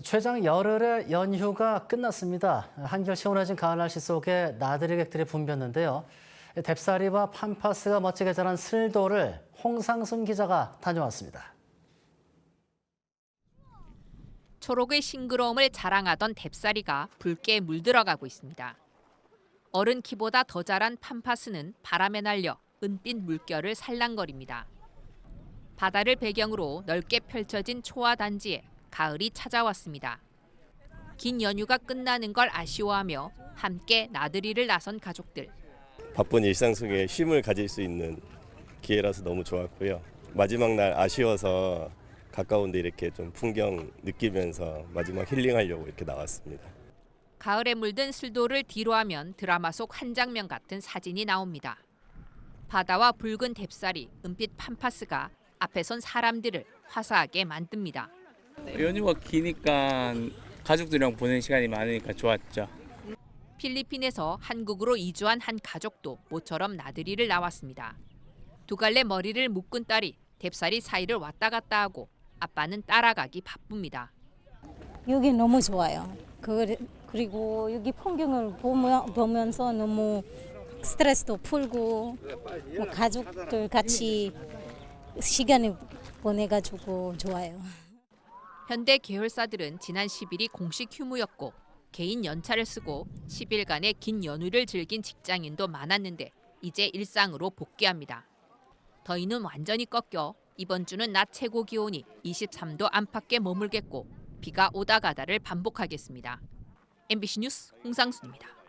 최장 열흘의 연휴가 끝났습니다. 한결 시원해진 가을 날씨 속에 나들이 객들이 붐볐는데요. 뎁사리와 팜파스가 멋지게 자란 슬도를 홍상순 기자가 다녀왔습니다. 초록의 싱그러움을 자랑하던 뎁사리가 붉게 물들어가고 있습니다. 어른 키보다 더 자란 팜파스는 바람에 날려 은빛 물결을 살랑거립니다. 바다를 배경으로 넓게 펼쳐진 초화 단지에 가을이 찾아왔습니다. 긴 연휴가 끝나는 걸 아쉬워하며 함께 나들이를 나선 가족들. 바쁜 일상 속에 쉼을 가질 수 있는 기회라서 너무 좋았고요. 마지막 날 아쉬워서 가까운데 이렇게 좀 풍경 느끼면서 마지막 힐링하려고 이렇게 나왔습니다. 가을에 물든 슬도를 뒤로하면 드라마 속 한 장면 같은 사진이 나옵니다. 바다와 붉은 뎁사리, 은빛 팜파스가 앞에 선 사람들을 화사하게 만듭니다. 연휴가 기니까 가족들이랑 보내는 시간이 많으니까 좋았죠. 필리핀에서 한국으로 이주한 한 가족도 모처럼 나들이를 나왔습니다. 두 갈래 머리를 묶은 딸이 뎁사리 사이를 왔다 갔다 하고 아빠는 따라가기 바쁩니다. 여기 너무 좋아요. 그- 그리고 여기 풍경을 보며, 보면서 너무 스트레스도 풀고 뭐 가족들 같이 시간을 보내가지고 좋아요. 현대 계열사들은 지난 10일이 공식 휴무였고 개인 연차를 쓰고 10일간의 긴 연휴를 즐긴 직장인도 많았는데 이제 일상으로 복귀합니다. 더위는 완전히 꺾여 이번 주는 낮 최고 기온이 23도 안팎에 머물겠고 비가 오다 가다를 반복하겠습니다. MBC 뉴스 홍상순입니다.